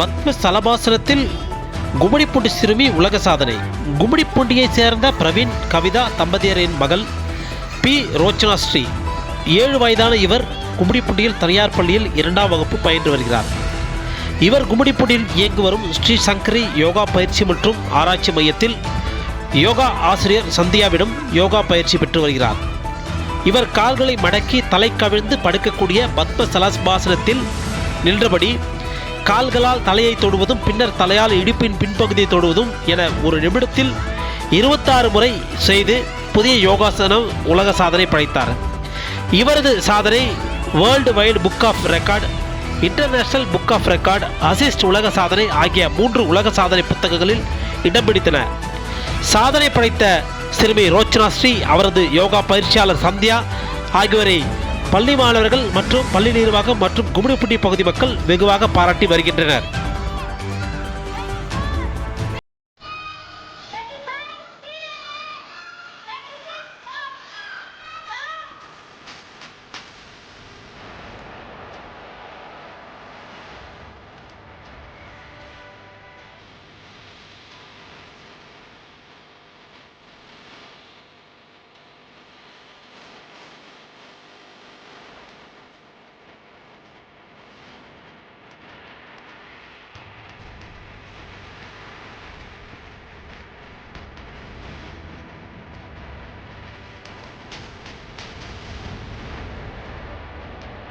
பத்ம சலபாசனத்தில் கும்மிடிப்பூண்டி சிறுமி உலக சாதனை. கும்மிடிப்பூண்டியை சேர்ந்த பிரவீன் கவிதா தம்பதியரின் மகள் பி. ரோச்சனா ஸ்ரீ ஏழு வயதான இவர் கும்மிடிப்பூண்டியில் தனியார் பள்ளியில் இரண்டாம் வகுப்பு பயின்று வருகிறார். இவர் கும்மிடிப்பூண்டியில் இயங்கி வரும் ஸ்ரீ சங்கரி யோகா பயிற்சி மற்றும் ஆராய்ச்சி மையத்தில் யோகா ஆசிரியர் சந்தியாவிடம் யோகா பயிற்சி பெற்று வருகிறார். இவர் கால்களை மடக்கி தலை கவிழ்ந்து படுக்கக்கூடிய பத்ம சலாஸ்பாசனத்தில் நின்றபடி கால்களால் தலையை தொடுவதும் பின்னர் தலையால் இடுப்பின் பின்பகுதியை தொடுவதும் என ஒரு நிமிடத்தில் இருபத்தாறு முறை செய்து புதிய யோகாசனம் உலக சாதனை படைத்தார். இவரது சாதனை world wide book of record international book of record assist உலக சாதனை ஆகிய மூன்று உலக சாதனை புத்தகங்களில் இடம் பிடித்தன. சாதனை படைத்த சிறுமி ரோச்சனா ஸ்ரீ அவரது யோகா பயிற்சியாளர் சந்தியா ஆகியோரை பள்ளி மாணவர்கள் மற்றும் பள்ளி நிர்வாகம் மற்றும் கும்மிடிப்பட்டி பகுதி மக்கள் வெகுவாக பாராட்டி வருகின்றனர்.